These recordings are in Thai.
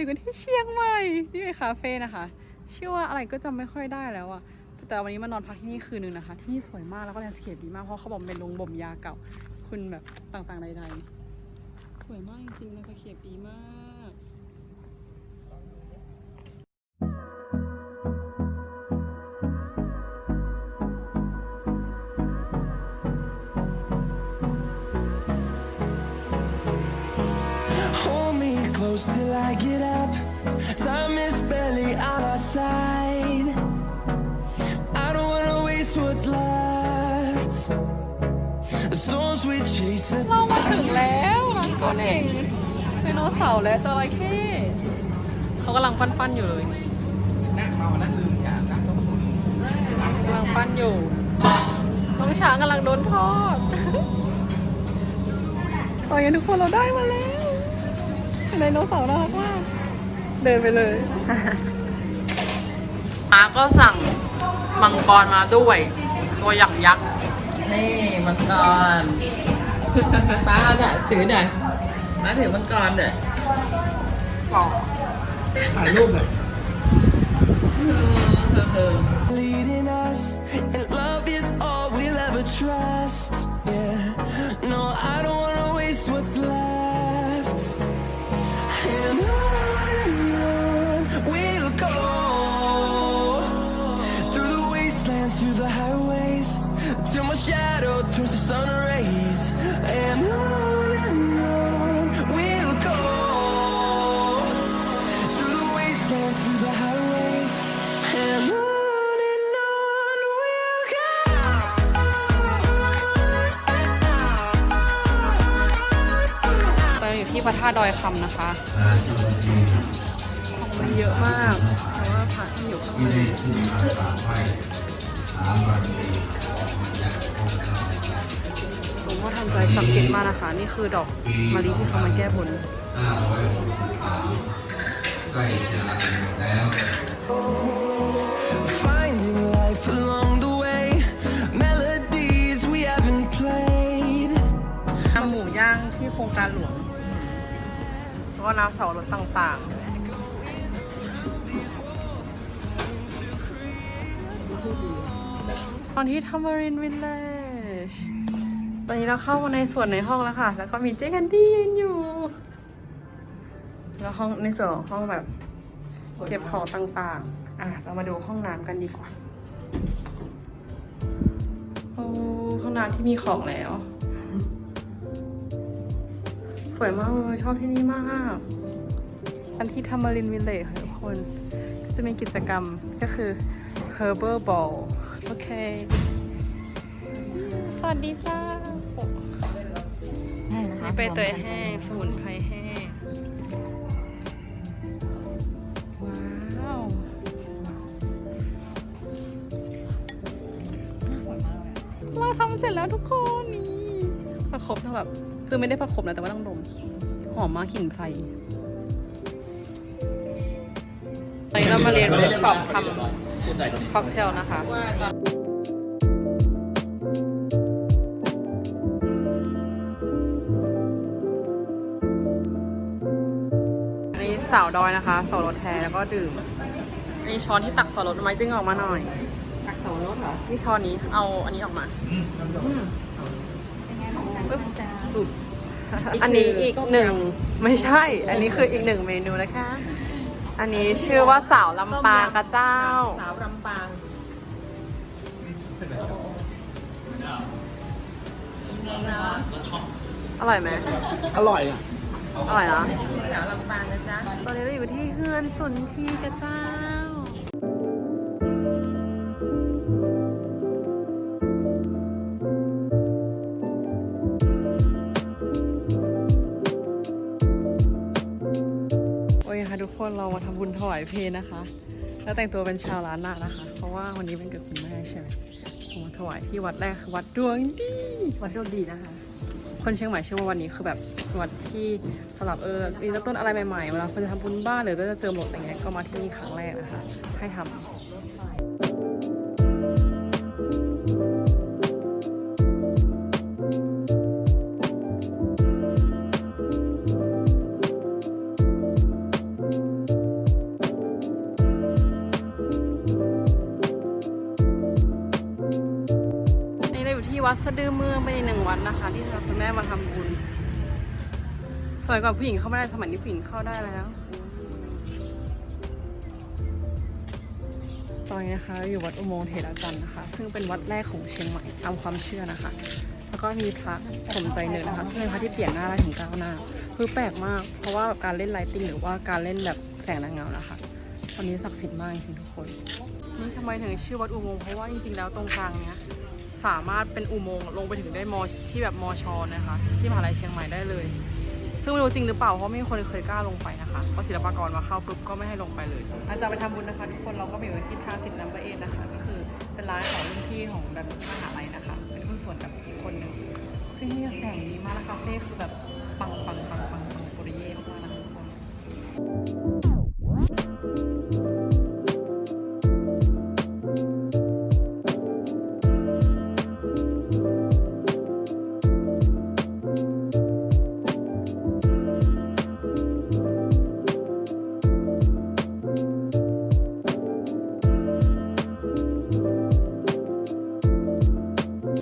อยู่กันที่เชียงใหม่นี่เป็นคาเฟ่นะคะชื่อว่าอะไรก็จำไม่ค่อยได้แล้วอะแต่วันนี้มานอนพักที่นี่คืนนึงนะคะ ที่นี่สวยมากแล้วก็แลนด์สเคปดีมากเพราะเขาบอกเป็นโรงบ่มยาเก่า คุณแบบต่างๆใดๆสวยมากจริงๆแลนด์สเคปดีมาก close till I get up. Time is barely on our side. I don't wanna waste what's left. The storms we chase are เรามาถึงแล้วร้านโกเน่งไดโนเสาร์และจระเข้เขากำลังปั้นๆอยู่เลยนั่งเมานั่งลืมจ้านั่งต้องกำลังปั้นอยู่น้องช้างกำลังโดนทอดตอนนี้ทุกคนเราได้มาแล้ว ไดโนเสาร์น่ารักมาก เดินไปเลยอาก็สั่งมังกรมาด้วย ตัวอย่างยักษ์ นี่มังกรป้าเนี่ยถือหน่อยมาถือมังกรหน่อยถ่ายรูปหน่อยเออ leading us, and love is all we'll ever trust. อยู่ที่พระธาตุดอยคำนะคะมันเยอะมากแต่ว่าพระที่อยู่ข้างในหลวงพ่อทันใจศักดิ์สิทธิ์มากนะคะ นี่คือดอกมะลิที่เขามาแก้บน Finding life along the way, melodies we haven't played. น้ำหมูย่างที่โครงการหลวง แล้วก็น้ำเสารถต่างๆ ตอนที่ทำมารินวิลเลจตอนนี้เราเข้ามาในส่วนในห้องแล้วค่ะ แล้วก็มีเจ๊กันดี้ยืนอยู่ แล้วห้องในส่วนของห้องแบบ เก็บของต่างๆ อะ เรามาดูห้องน้ำกันดีกว่า โอ้ห้องน้ำที่มีของแล้ว วยมากเลย ชอบที่นี่มาก อันที่ทำมารินวิลเลจค่ะทุกคน ก็จะมีกิจกรรมก็คือ Herbal Ball โอเค สวัสดีจ้านี่ไปเตยแห้ง สมุนไพรแห้ง ว้าวเราทำเสร็จแล้วทุกคนนี่ประคบนะแบบ คือไม่ได้ประคบนะแต่ว่าต้องดม หอมมากกลิ่นไพรตอนนี้เรามาเรียนเวิร์กช็อปทำค็อกเทลนะคะว่าตอนอันนี้สาวดอยนะคะสาวรสแท้แล้วก็ดื่ม อันนี้ช้อนที่ตักสาวรสไม้ตึงออกมาหน่อย ตักเสารถเหรอ นี่ช้อนนี้เอาอันนี้ออกมาปึ๊บ สุด อันนี้อีกหนึ่งไม่ใช่ อันนี้คืออีกหนึ่งเมนูนะคะ อันนี้ชื่อว่าสาวลำปางกระเจ้า สาวลำปางอร่อยไหม อร่อยอะ อร่อยนะสาวลำปางนะจ๊ะตอนนี้เราอยู่ที่เฮือนสุนทีกระเจ้า กคนเรามาทำบุญถวายเพลนะคะ แล้วแต่งตัวเป็นชาวล้านนานะคะ เพราะว่าวันนี้เป็นเกิดคุณแม่ใช่ไหมผมมาถวายที่วัดแรกคือวัดดวงดี วัดดวงดีนะคะ คนเชียงใหม่เชื่อว่าวันนี้คือแบบวัดที่สำหรับเออมีเริ่มต้นอะไรใหม่ๆเวลาคนจะทำบุญบ้านหรือว่าจะเจอหมดอะไรเงี้ยก็มาที่นี่ครั้งแรกนะคะ ให้ทำ วัดสะดือเมืองเป็นอีกหนึ่งวัดนะคะ ที่เราคุณแม่มาทำบุญสมัยก่อนผู้หญิงเข้าไม่ได้สมัยนี้ผู้หญิงเข้าได้แล้วตอนนี้นะคะ อยู่วัดอุโมงค์เถระจันทร์นะคะ ซึ่งเป็นวัดแรกของเชียงใหม่ตามความเชื่อนะคะ แล้วก็มีพระสมใจเนินนะคะซึ่งเป็นพระที่เปลี่ยนหน้าได้ถึงเก้าหน้าคือแปลกมาก เพราะว่าแบบการเล่นไลติ้งหรือว่าการเล่นแบบแสงและเงานะคะวันนี้ศักดิ์สิทธิ์มากจริงทุกคนนี่ทำไมถึงชื่อวัดอุโมงค์เพราะว่าจริงๆแล้วตรงกลางเนี้ย สามารถเป็นอุโมงค์ลงไปถึงได้มอที่แบบมอชอนะคะ ที่มหาลัยเชียงใหม่ได้เลย ซึ่งไม่รู้จริงหรือเปล่าเพราะไม่มีคนเคยกล้าลงไปนะคะเพราะศิลปากรมาเข้าปุ๊บก็ไม่ให้ลงไปเลย อาจารย์ไปทำบุญนะคะทุกคนเราก็ไปอยู่ที่ทาสิทธิ์น้ำประเอนนะคะ ก็คือเป็นร้านของรุ่นพี่ของแบบมหาลัยนะคะ เป็นหุ้นส่วนกับอีกคนหนึ่งซึ่งนี่แสงดีมากนะคะเฟ่คือแบบปังปังปัง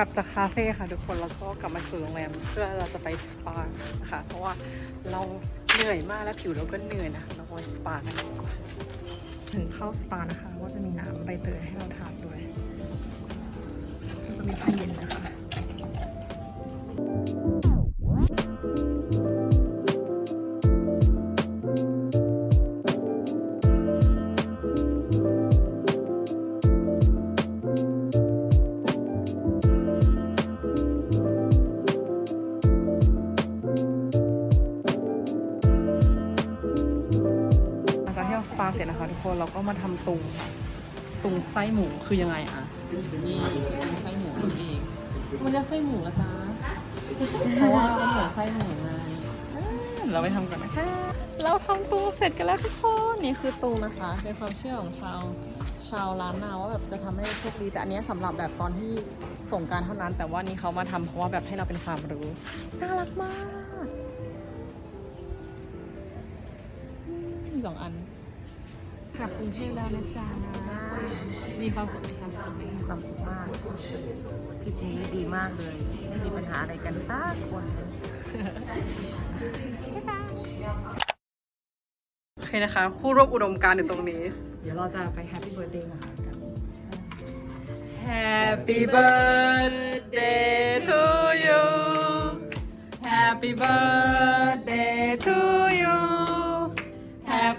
ลับจากคาเฟ่ค่ะทุกคนแล้วก็กลับมาถึงโรงแรมเพื่อเราจะไปสปาค่ะเพราะว่าเราเหนื่อยมากและผิวเราก็เหนื่อยนะคะเราไปสปากันดีกว่าถึงเข้าสปานะคะ ก็จะมีน้ำใบเตยให้เราทานด้วยแล้วก็มีผ้าเย็นนะคะ กคนเราก็มาทำตุงค่ะตุงไส้หมูคือยังไงอะนี่คือไส้หมูนั่นเอง มันจะไส้หมูละจ้าเพราะว่าเป็นเหมือนไส้หมูไงเราไปทำกันนะคะ เราทำตุงเสร็จกันแล้วทุกคน นี่คือตุงนะคะเป็นความเชื่อของชาวชาวล้านนาว่าแบบจะทำให้โชคดี แต่อันเนี้ยสำหรับแบบตอนที่ส่งกรารเท่านั้น แต่ว่านี่เขามาทำเพราะว่าแบบให้เราเป็นความรู้ น่ารักมากมีสองอัน กลับกรุงเทพแล้วนะจ๊ะมีความสุขการทำไหมมีความสุขมากทริปนี้ดีมากเลยไม่มีปัญหาอะไรกันสักคนเลยโอเคนะคะ คู่ร่วมอุดมการณ์อยู่ตรงนี้ เดี๋ยวเราจะไปแฮปปี้เบิร์ดเดย์มากัน Happy birthday to you Happy birthday to